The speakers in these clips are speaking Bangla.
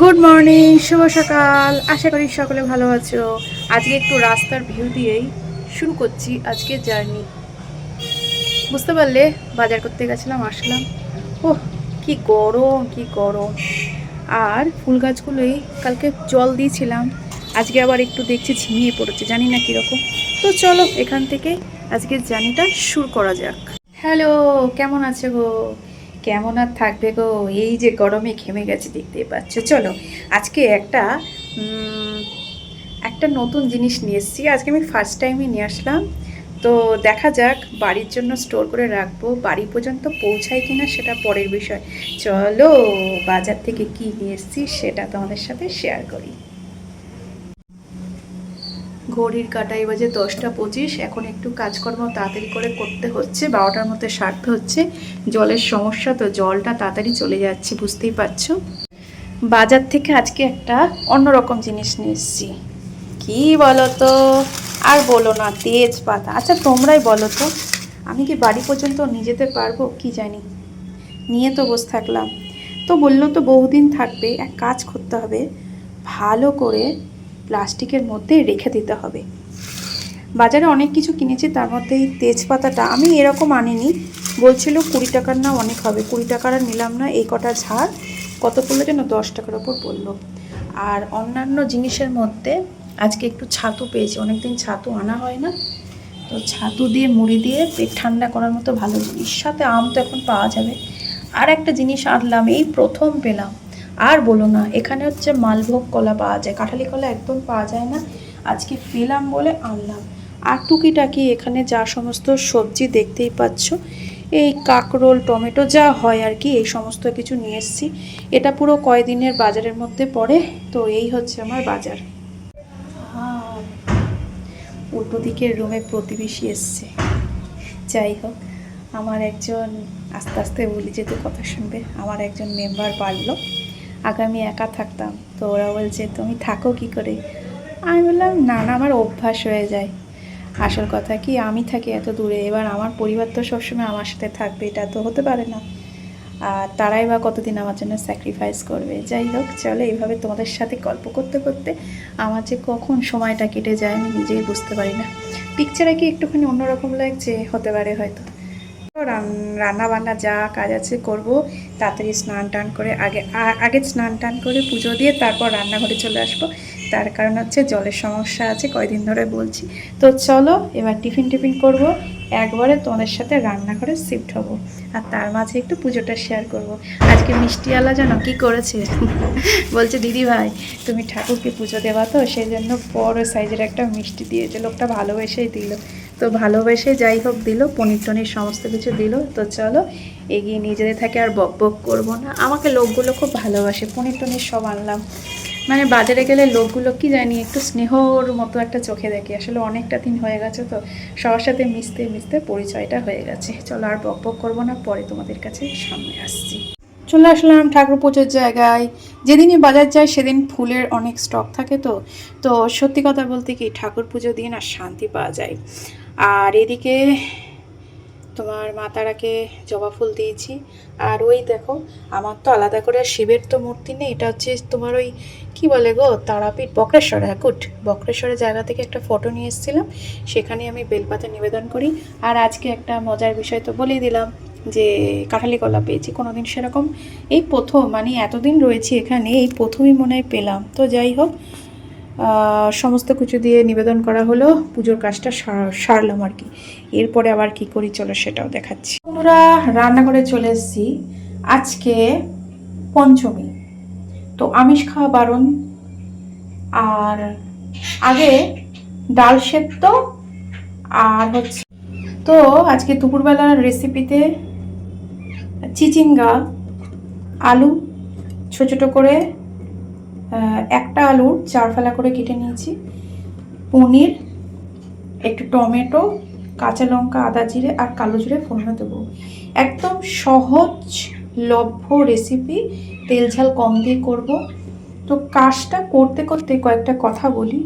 গুড মর্নিং শুভ সকাল। আশা করি সকলে ভালো আছো। আজকে একটু রাস্তার ভিউ দিয়েই শুরু করছি আজকে জার্নি বুঝতে পারলে বাজার করতে গেছিলাম, আসলাম। ও কি গরম কি গরম। আর ফুল গাছগুলোই কালকে জল দিয়েছিলাম। আজকে আবার একটু দেখছি ঝিমিয়ে পড়েছে, জানি না কীরকম। তো চলো এখান থেকে আজকে জার্নিটা শুরু করা যাক। হ্যালো কেমন আছে গো? কেমন আর থাকবে গো? এই যে গরমে ঘেমে গেছে, দেখতেই পাচ্ছ। চলো, আজকে একটা একটা নতুন জিনিস নিয়ে এসেছি। আজকে আমি ফার্স্ট টাইমই নিয়ে আসলাম। তো দেখা যাক, বাড়ির জন্য স্টোর করে রাখব। বাড়ি পর্যন্ত পৌঁছায় কি না সেটা পরের বিষয়। চলো, বাজার থেকে কি নিয়ে এসেছি সেটা তোমাদের সাথে শেয়ার করি। ঘড়ির কাটাই বাজে দশটা পঁচিশ। এখন একটু কাজকর্ম তাড়াতাড়ি করে করতে হচ্ছে, বারোটার মধ্যে সারতে হচ্ছে। জলের সমস্যা, তো জলটা তাড়াতাড়ি চলে যাচ্ছে, বুঝতেই পারছ? বাজার থেকে আজকে একটা অন্যরকম জিনিস নিয়ে এসেছি। কী বলো তো আর বলো না, তেজপাতা। আচ্ছা তোমরাই বলো তো, আমি কি বাড়ি পর্যন্ত নিয়ে যেতে পারব? কি জানি। নিয়ে তো বসে থাকলাম। তো বলল তো বহুদিন থাকবে, এক কাজ করতে হবে। ভালো করে প্লাস্টিকের মধ্যে রেখে দিতে হবে। বাজারে অনেক কিছু কিনেছি, তার মধ্যে এই তেজপাতাটা আমি এরকম আনিনি। বলছিল কুড়ি টাকার না অনেক হবে। কুড়ি টাকার আর নিলাম না, এই কটা ঝাড় কত পড়ল যেন দশ টাকার ওপর পড়ল। আর অন্যান্য জিনিসের মধ্যে আজকে একটু ছাতু পেয়েছি। অনেকদিন ছাতু আনা হয় না। তো ছাতু দিয়ে, মুড়ি দিয়ে পেট ঠান্ডা করার মতো ভালো জিনিস। সাথে আম তো এখন পাওয়া যাবে। আর একটা জিনিস আনলাম, এই প্রথম পেলাম। আর বলো না এখানে হচ্ছে মালভোগ কলা পাওয়া যায়। কাঁঠালি কলা একদম পাওয়া যায় না। আজকে পেলাম বলে আনলাম। আর টুকিটাকি এখানে যা সমস্ত সবজি দেখতেই পাচ্ছ এই কাকরোল টমেটো যা হয় আর কি এই সমস্ত কিছু নিয়ে এসেছি। এটা পুরো কয়দিনের বাজারের মধ্যে পড়ে তো এই হচ্ছে আমার বাজার। আহ, উল্টো দিকের রুমে প্রতিবেশী এসছে। যাই হোক আমার একজন আস্তে আস্তে বলি যেহেতু কথা শুনবে আমার একজন মেম্বার বাড়লো। আগে আমি একা থাকতাম। তো ওরা বলছে, তুমি থাকো কি করে? আমি বললাম, না না, আমার অভ্যাস হয়ে যায়। আসল কথা কি, আমি থাকি এত দূরে, এবার আমার পরিবার তো সবসময় আমার সাথে থাকবে, এটা তো হতে পারে না। আর তারাই বা কতদিন আমার জন্য স্যাক্রিফাইস করবে? যাই হোক, চলো এইভাবে তোমাদের সাথে গল্প করতে করতে আমার যে কখন সময়টা কেটে যায়, আমি নিজেই বুঝতে পারি না। পিকচারে কি একটুখানি অন্যরকম লাগছে? হতে পারে হয়তো। রান্না বান্না যা কাজ আছে করব, তাড়াতাড়ি স্নান টান করে আগে আগে স্নান টান করে পুজো দিয়ে তারপর রান্নাঘরে চলে আসব। তার কারণ হচ্ছে জলের সমস্যা আছে, কয়দিন ধরে বলছি। তো চলো, এবার টিফিন টিফিন করব, একবারে তোমাদের সাথে রান্নাঘরে শিফট হব। আর তার মাঝে একটু পুজোটা শেয়ার করব। আজকে মিষ্টিওয়ালা জানো কী করেছে? বলছে, দিদি ভাই, তুমি ঠাকুরকে পুজো দেওয়া তো, সেই জন্য বড় সাইজের একটা মিষ্টি দিয়েছে, লোকটা ভালোবেসেই দিল। তো ভালোবেসে যাই হোক দিল, পনির টনির সমস্ত কিছু দিল। তো চলো, এগিয়ে নিয়ে যেতে থাকে আর বক বক করব না। আমাকে লোকগুলো খুব ভালোবাসে, পনির টনির সব আনলাম। মানে বাজারে গেলে লোকগুলো কি জানি, একটু স্নেহর মতো একটা চোখে দেখি। আসলে অনেকটা দিন হয়ে গেছে তো, সবার সাথে মিশতে মিশতে পরিচয়টা হয়ে গেছে। চলো আর বক বক করব না, পরে তোমাদের কাছে সামনে আসছি। চলে আসলাম ঠাকুর পুজোর জায়গায়। যেদিনই বাজার যায় সেদিন ফুলের অনেক স্টক থাকে তো। তো সত্যি কথা বলতে কি, ঠাকুর পুজো দিন আর শান্তি পাওয়া যায়। আর এদিকে তোমার মাতারাকে জবা ফুল দিয়েছি। আর ওই দেখো, আমার তো আলাদা করে শিবের তো মূর্তি নেই, এটা হচ্ছে তোমার ওই, কি বলে গো, তারাপীঠ বক্রেশ্বর হ্যাঁ গুড। বক্রেশ্বরের জায়গা থেকে একটা ফটো নিয়ে এসেছিলাম, সেখানে আমি বেলপাতা নিবেদন করি। আর আজকে একটা মজার বিষয় তো বলেই দিলাম, যে কাঁঠালি কলা পেয়েছি কোনো দিন সেরকম। এই প্রথম মানে এতদিন রয়েছি এখানে, এই প্রথমই মনে হয় পেলাম। তো যাই হোক সমস্ত কিছু দিয়ে নিবেদন করা হলো, পুজোর কাজটা সার- সারলাম আর কি। এরপরে আবার কি করি চলো সেটাও দেখাচ্ছি। আমরা রান্নাঘরে চলে এসেছি। আজকে পঞ্চমী। তো আমিষ খাওয়া বারণ। আর আগে ডাল সেদ্ধ আর হচ্ছে তো আজকে দুপুরবেলার রেসিপিতে চিচিঙ্গা, আলু, ছোট ছোটো করে একটা আলুর চার ফেলা করে কেটে নিয়েছি। পনির, একটু টমেটো, কাঁচা লঙ্কা, আদা জিরে আর কালো জিরে ফোড়নো দেবো। একদম সহজ, লভ্য রেসিপি তেল ঝাল কম দিয়ে করব। তো কাজটা করতে করতে কয়েকটা কথা বলি।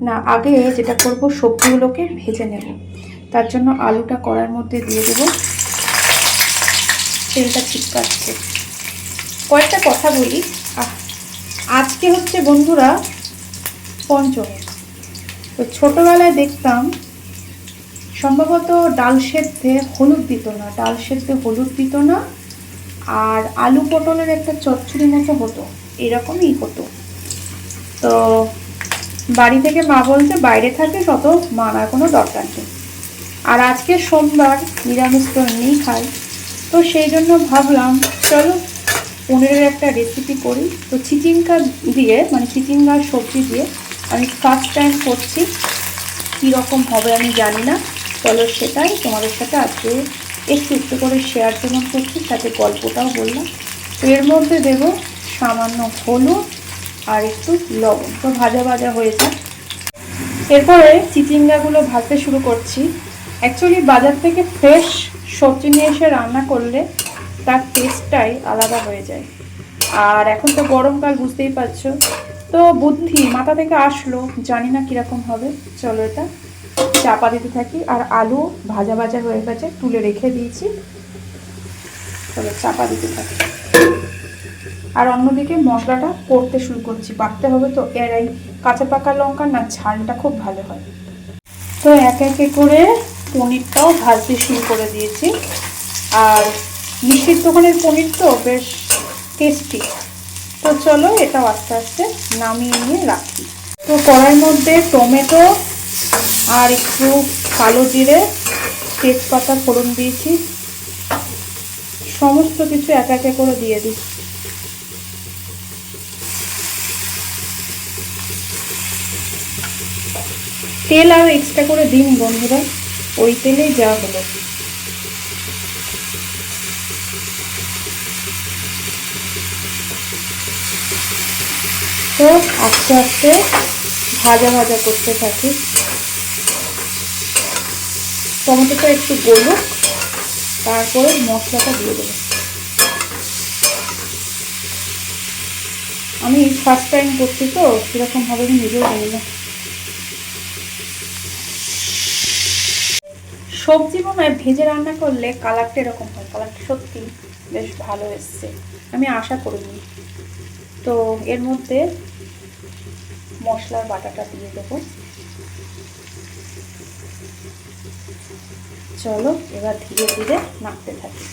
না, আগে যেটা করব, সবজিগুলোকে ভেজে নেব। তার জন্য আলুটা কড়ার মধ্যে দিয়ে দেবো। তেলটা ছিটকাচ্ছে কয়েকটা কথা বলি। আজকে হচ্ছে বন্ধুরা পঞ্চমী। তো ছোটোবেলায় দেখতাম সম্ভবত ডাল সেদ্ধে হলুদ দিত না, ডাল সেদ্ধে হলুদ দিত না, আর আলু পটলের একটা চচ্চড়ি মতো হতো, এরকমই হতো। তো বাড়ি থেকে মা বলছে, বাইরে থাকে তত মানার কোনো দরকার নেই। আর আজকে সোমবার নিরামিষ তো এমনিই খাই। তো সেই জন্য ভাবলাম, চলো পনিরের একটা রেসিপি করি। তো চিচিঙ্গা দিয়ে মানে চিচিঙ্গার সবজি দিয়ে আমি ফার্স্ট টাইম করছি। কীরকম হবে আমি জানি না। চলো সেটাই তোমাদের সাথে আজকে একটু একটু করে শেয়ার যেমন করছি সাথে গল্পটাও বললাম। তো এর মধ্যে দেব সামান্য হলুদ আর একটু লবণ। তো ভাজা ভাজা হয়ে হয়েছে। এরপরে চিচিঙ্গাগুলো ভাজতে শুরু করছি। অ্যাকচুয়ালি বাজার থেকে ফ্রেশ সবজি নিয়ে এসে রান্না করলে তার টেস্টটাই আলাদা হয়ে যায়। আর এখন তো গরমকাল, বুঝতেই পারছ। তো বুদ্ধি মাথা থেকে আসলো, জানি না কীরকম হবে। চলো এটা চাপা দিতে থাকি। আর আলু ভাজা ভাজা হয়ে গেছে, তুলে রেখে দিয়েছি। চলো চাপা দিতে থাকি। আর অন্যদিকে মশলাটা করতে শুরু করছি, বাটতে হবে তো এর এই কাঁচা পাকা লঙ্কা না ঝালটা খুব ভালো হয়। তো এক একে করে পনিরটাও ভাজতে শুরু করে দিয়েছি। আর মিষ্টির দোকানের পনির তো বেশ টেস্টি তো চলো এটাও আস্তে আস্তে নামিয়ে নিয়ে রাখি। তো কড়াইয়ের মধ্যে টমেটো আর একটু কালো জিরে, তেজপাতা, ফোড়ন দিয়েছি। সমস্ত কিছু এক একে করে দিয়ে দিচ্ছি। তেল আর এক্সট্রা করে দিন বন্ধুরা। ওই তেলেই যা হলো। তো আস্তে আস্তে ভাজা ভাজা করতে থাকি। টমেটোটা একটু গলুক, তারপরে মশলাটা দিয়ে দেবো। আমি ফার্স্ট টাইম করছি তো, কীরকম হবে আমি নিজেও জানি না। সবজি হয় ভেজে রান্না করলে কালারটা এরকম হয় কালারটা সত্যি বেশ ভালো এসছে। আমি আশা করিনি। তো এর মধ্যে মশলার বাটাটা দিয়ে দেবো। চলো, এবার ধীরে ধীরে নাড়তে থাকি।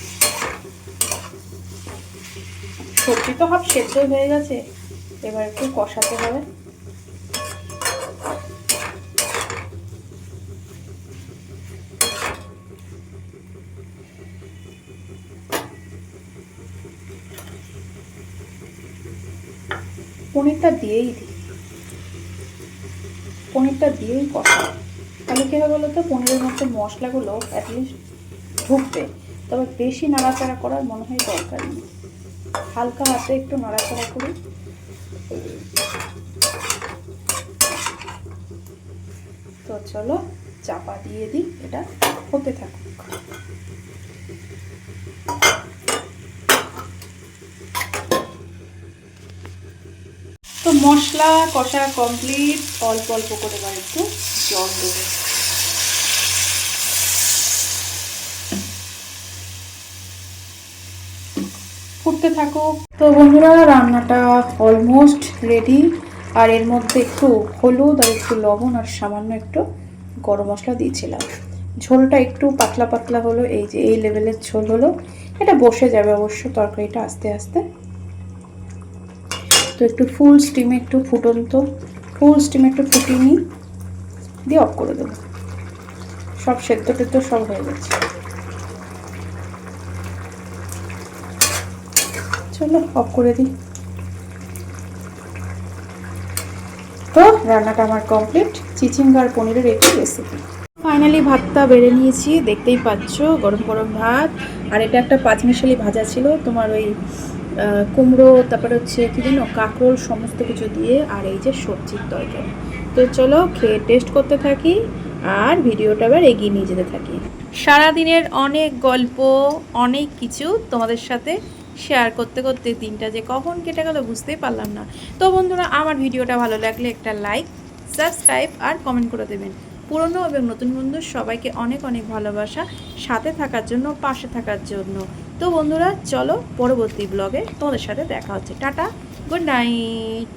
সবজি তো হাফ সেদ্ধ হয়ে গেছে, এবার একটু কষাতে হবে। পনিরটা দিয়েই দিই। পনিরটা দিয়েই কষা তাহলে কী হবে বলো তো পনিরের মধ্যে মশলাগুলো অ্যাটলিস্ট ঢুকবে। তবে বেশি নাড়াচাড়া করার মনে হয় দরকার নেই। হালকা হাতে একটু নাড়াচাড়া করি। তো চলো, চাপা দিয়ে দিই। এটা হতে থাকুক। তো মশলা কষা কমপ্লিট অল্প অল্প করে এবার একটু জল দেবো। ফুটতে থাকুক। তো বন্ধুরা, রান্নাটা অলমোস্ট রেডি আর এর মধ্যে একটু হলুদ আর একটু লবণ আর সামান্য একটু গরম মশলা দিয়েছিলাম। ঝোলটা একটু পাতলা পাতলা হলো, এই যে এই লেভেলের ঝোল হলো। এটা বসে যাবে অবশ্য, তরকারিটা আস্তে আস্তে। তো একটু ফুল স্টিমে একটু ফুটন্ত ফুল স্টিমে একটু ফুটিয়ে নিই দিয়ে অফ করে দেবো। সব সেদ্ধ টেদ্ধ সব হয়ে গেছে। চলো অফ করে দিই। তো রান্নাটা আমার কমপ্লিট চিচিঙ্গার পনিরের একটি রেসিপি ফাইনালি ভাতটা বেড়ে নিয়েছি, দেখতেই পাচ্ছ, গরম গরম ভাত। আর এটা একটা পাঁচমিশালি ভাজা ছিল, তোমার ওই কুমড়ো, তারপরে হচ্ছে কি যেন, কাঁকরোল সমস্ত কিছু দিয়ে, আর এই যে সবজির তরকারি। তো চলো খেয়ে টেস্ট করতে থাকি, আর ভিডিওটা আবার এগিয়ে নিয়ে যেতে থাকি। সারাদিনের অনেক গল্প, অনেক কিছু তোমাদের সাথে শেয়ার করতে করতে দিনটা যে কখন কেটে গেল বুঝতেই পারলাম না। তো বন্ধুরা, আমার ভিডিওটা ভালো লাগলে একটা লাইক সাবস্ক্রাইব আর কমেন্ট করে দেবেন। পুরনো এবং নতুন বন্ধু সবাইকে অনেক অনেক ভালোবাসা, সাথে থাকার জন্য, পাশে থাকার জন্য। তো বন্ধুরা চলো পরবর্তী ব্লগে তোমাদের সাথে দেখা হচ্ছে। Tata good night.